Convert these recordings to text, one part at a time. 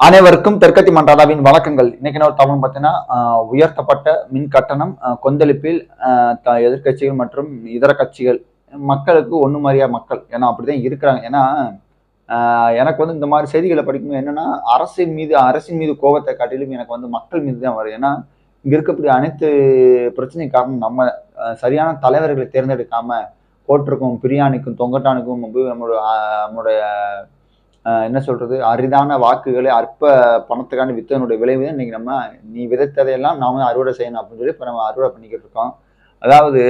அனைவருக்கும் தெற்கத்தி மன்றாதாவின் வழக்கங்கள் இன்னைக்கு நான் தமிழ் பார்த்தீங்கன்னா உயர்த்தப்பட்ட மின் கட்டணம் கொந்தளிப்பில் எதிர்கட்சிகள் த- எதிர்க்கட்சிகள் மற்றும் இதர கட்சிகள் மக்களுக்கு ஒன்று மாதிரியா மக்கள். ஏன்னா அப்படிதான் இருக்கிறாங்க. ஏன்னா எனக்கு வந்து இந்த மாதிரி செய்திகளை படிக்கும்போது என்னன்னா அரசின் மீது அரசின் மீது கோபத்தை காட்டிலும் எனக்கு வந்து மக்கள் மீது தான் வரும். ஏன்னா இங்க இருக்கக்கூடிய அனைத்து பிரச்சனை காரணம் நம்ம சரியான தலைவர்களை தேர்ந்தெடுக்காம கோட்டிற்கும் பிரியாணிக்கும் தொங்கட்டானுக்கும் நம்மளுடைய நம்மளுடைய என்ன சொல்றது? அரிதான வாக்குகளை அற்ப பணத்துக்கான வித்தனுடைய விளைவு இன்னைக்கு நம்ம நீ விதைத்ததையெல்லாம் நாம அறுவடை செய்யணும் அப்படின்னு சொல்லி இப்போ நம்ம அறுவடை பண்ணிக்கிட்டு இருக்கோம். அதாவது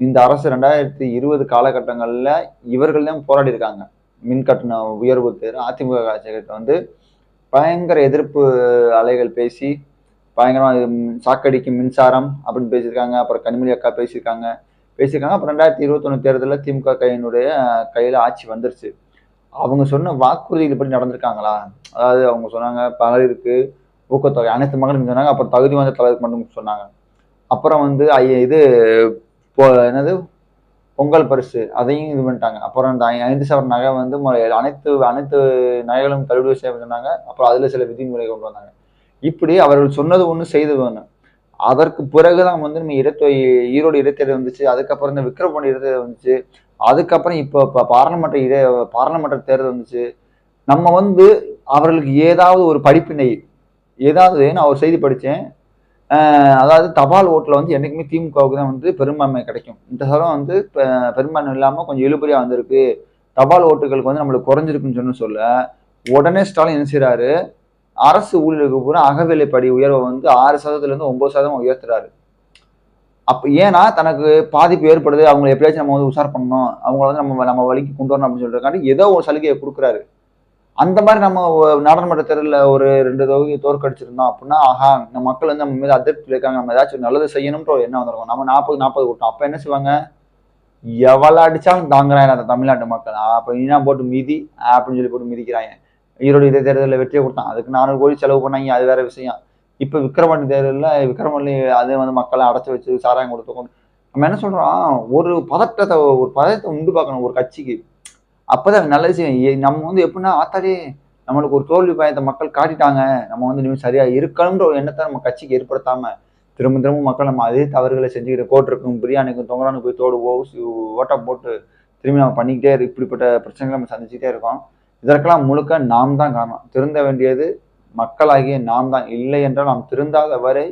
இந்த அரசு ரெண்டாயிரத்தி இருபது காலகட்டங்களில் இவர்கள் தான் போராடி இருக்காங்க. மின் கட்டண உயர்வு தேர் அதிமுக ஆட்சிகிட்ட வந்து பயங்கர எதிர்ப்பு அலைகள் பேசி பயங்கரமாக சாக்கடிக்கும் மின்சாரம் அப்படின்னு பேசியிருக்காங்க அப்புறம் கனிமொழி அக்கா பேசியிருக்காங்க. பேசியிருக்காங்க. அப்புறம் ரெண்டாயிரத்தி இருபத்தொன்னு தேர்தலில் திமுக கையினுடைய கையில் ஆட்சி வந்துருச்சு. அவங்க சொன்ன வாக்குறுதிகள் படி நடந்திருக்காங்களா? அதாவது அவங்க சொன்னாங்க பலருக்கு ஊக்கத்தொகை. அனைத்து மகளிரும் சொன்னாங்க அப்புறம் தகுதி வாய்ந்த தலைவருக்கு மட்டும் சொன்னாங்க. அப்புறம் வந்து ஐய இது போ என்னது? பொங்கல் பரிசு அதையும் இது பண்ணிட்டாங்க. அப்புறம் இந்த ஐந்து சவர நகை வந்து அனைத்து அனைத்து நகைகளும் தள்ளுபடி செய்ய சொன்னாங்க. அப்புறம் அதில் சில விதிமுறை கொண்டு வந்தாங்க. இப்படி அவர்கள் சொன்னது ஒன்று செய்தது ஒன்று அதற்கு பிறகுதான் வந்து நம்ம இடத்தை ஈரோடு இடைத்தேர்தல் வந்துச்சு. அதுக்கப்புறம் இந்த விக்ரமணி இடைத்தேர்தல் வந்துச்சு. அதுக்கப்புறம் இப்போ இப்போ பாராளுமன்ற இட பாராளுமன்ற தேர்தல் வந்துச்சு. நம்ம வந்து அவர்களுக்கு ஏதாவது ஒரு படிப்பினை ஏதாவது நான் ஒரு செய்தி படித்தேன். அதாவது தபால் ஓட்டில் வந்து என்றைக்குமே திமுகவுக்கு தான் வந்து பெரும்பான்மை கிடைக்கும். இந்த சலம் வந்து பெரும்பான்மை இல்லாமல் கொஞ்சம் இழுபறியாக வந்திருக்கு. தபால் ஓட்டுகளுக்கு வந்து நம்மளுக்கு குறைஞ்சிருக்குன்னு சொன்ன சொல்ல உடனே ஸ்டாலின் என்ன செய்கிறாரு அரசு ஊழியர்களுக்கு பூரா அகவிலைப்படி உயர்வை வந்து ஆறு சதவீதத்துலேருந்து ஒன்பது சதவீதம் உயர்த்துறாரு. அப்போ ஏன்னா தனக்கு பாதிப்பு ஏற்படுது அவங்களை எப்படியாச்சும் நம்ம வந்து உஷார் பண்ணணும் அவங்கள வந்து நம்ம நம்ம வழிக்கு கொண்டு வரணும் அப்படின்னு சொல்றதுக்காண்டி ஏதோ ஒரு சலுகையை கொடுக்குறாரு. அந்த மாதிரி நம்ம நாடாளுமன்ற தேர்தலில் ஒரு ரெண்டு தொகுதி தோற்கடிச்சிருந்தோம் அப்படின்னா ஆஹா நம்ம மக்கள் வந்து நம்ம மீது அதிருப்தி இருக்காங்க நம்ம ஏதாச்சும் நல்லது செய்யணும்ன்ற ஒரு எண்ணம் வந்திருக்கும். நம்ம நாற்பது நாற்பது கூட்டம் அப்போ என்ன செய்வாங்க? எவ்வளோ அடிச்சாலும் தாங்குறாங்க அந்த தமிழ்நாட்டு மக்கள். அப்போ இனா போட்டு மிதி அப்படின்னு சொல்லி போட்டு மிதிக்கிறாங்க. ஈரோடு இதே தேர்தலில் வெற்றியை கொடுத்தான். அதுக்கு நானூறு கோடி செலவு பண்ணாங்க அது வேற விஷயம். இப்போ விக்கிரமணி தேர்தலில் விக்ரமணி அதே வந்து மக்களை அடைச்சி வச்சு சாராயம் கொடுத்து நம்ம என்ன சொல்கிறோம் ஒரு பதட்டத்தை ஒரு பதட்டத்தை உண்டு பார்க்கணும் ஒரு கட்சிக்கு. அப்போதான் நல்ல விஷயம். ஏ- நம்ம வந்து எப்படின்னா ஆத்தாடி நம்மளுக்கு ஒரு தோல்வி பயத்தை மக்கள் காட்டிட்டாங்க. நம்ம வந்து இனிமேல் சரியாக இருக்கணும்ன்ற ஒரு எண்ணத்தை நம்ம கட்சிக்கு ஏற்படுத்தாம திரும்ப திரும்ப மக்கள் நம்ம அதே தவறுகளை செஞ்சுக்கிட்டு கோட்டிருக்கும் பிரியாணிக்கும் தொங்கலானுக்கு போய் தோடு ஓசி ஓட்டை போட்டு திரும்பி நம்ம பண்ணிக்கிட்டே இரு இப்படிப்பட்ட பிரச்சனைகளை நம்ம சந்திச்சுட்டே இருக்கோம். இதற்கெல்லாம் முழுக்க நாம் தான் காரணம். திருந்த வேண்டியது மக்களாகிய நாம் தான் இல்லை என்றால் நாம் திருந்தாத வரை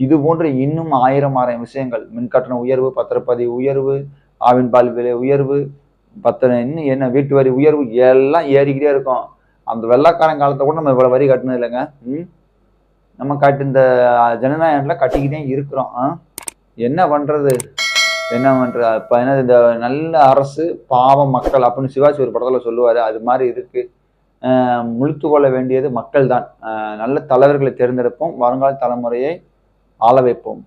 இது போன்ற இன்னும் ஆயிரம் ஆயிரம் விஷயங்கள். மின்கட்டண உயர்வு பத்திரப்பதிவு உயர்வு ஆவின் பால் விலை உயர்வு பத்திரம் இன்னும் என்ன வீட்டு வரி உயர்வு எல்லாம் ஏறிக்கிட்டே இருக்கும். அந்த வெள்ளக்காரன் காலத்தை கூட நம்ம இவ்வளோ வரி கட்டினது இல்லைங்க. ம்? நம்ம கட்டி இந்த ஜனநாயகத்தில் கட்டிக்கிட்டே இருக்கிறோம். என்ன பண்ணுறது என்ன பண்ணுறது இப்போ என்ன இந்த நல்ல அரசு பாவம் மக்கள் அப்படின்னு சிவாஜி ஒரு படத்தில் சொல்லுவார். அது மாதிரி இருக்குது முழுத்து கொள்ள வேண்டியது மக்கள் தான் நல்ல தலைவர்களை தேர்ந்தெடுப்போம். வருங்கால தலைமுறையை ஆள வைப்போம்.